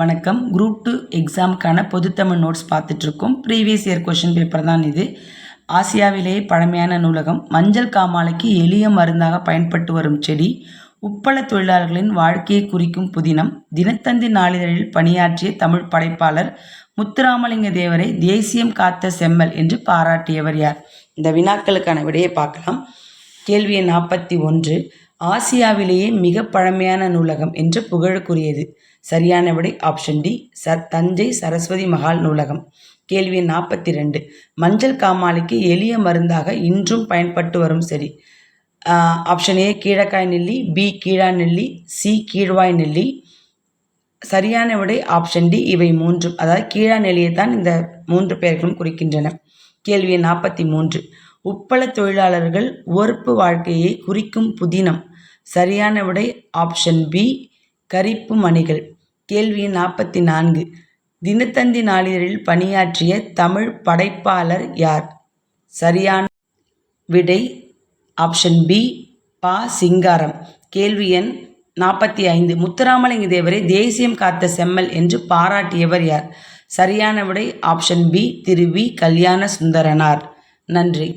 வணக்கம். Group two எக்ஸாமுக்கான பொதுத்தமிழ் நோட்ஸ் பார்த்துட்ருக்கோம் ப்ரீவியஸ் இயர் கொஷின் பேப்பர் தான் இது. ஆசியாவிலேயே பழமையான நூலகம். மஞ்சள் காமாலைக்கு எளிய மருந்தாக பயன்பட்டு வரும் செடி. உப்பள தொழிலாளர்களின் வாழ்க்கையை குறிக்கும் புதினம். தினத்தந்தி நாளிதழில் பணியாற்றிய தமிழ் படைப்பாளர் முத்துராமலிங்க தேவரை தேசியம் காத்த செம்மல் என்று பாராட்டியவர் யார்? இந்த வினாக்களுக்கான விடையை பார்க்கலாம். கேள்வி எண் நாற்பத்தி ஒன்று. ஆசியாவிலேயே மிக பழமையான நூலகம் என்று புகழுக்குரியது. சரியான விடை ஆப்ஷன் டி ச தஞ்சை சரஸ்வதி மகால் நூலகம். கேள்வி நாற்பத்தி ரெண்டு. மஞ்சள் காமாலைக்கு எளிய மருந்தாக இன்றும் பயன்பட்டு வரும் செடி. ஆப்ஷன் ஏ கீழக்காய் நெல்லி பி கீழா நெல்லி சி கீழ்வாய் நெல்லி. சரியான விடை ஆப்ஷன் டி இவை மூன்றும். அதாவது கீழா நெல்லியை தான் இந்த மூன்று பெயர்களும் குறிக்கின்றன. கேள்வி நாற்பத்தி மூன்று. உப்பள தொழிலாளர்கள் உவர்ப்பு வாழ்க்கையை குறிக்கும் புதினம். சரியான விடை ஆப்ஷன் பி கரிப்பு மணிகள். கேள்வி நாற்பத்தி நான்கு தினத்தந்தி நாளிதழில் பணியாற்றிய தமிழ் படைப்பாளர் யார்? சரியான விடை ஆப்ஷன் பி பா. சிங்காரம். கேள்வி எண் நாற்பத்தி ஐந்து முத்துராமலிங்க தேவரை தேசியம் காத்த செம்மல் என்று பாராட்டியவர் யார்? சரியான விடை ஆப்ஷன் பி திரு. வி. கல்யாண சுந்தரனார். நன்றி.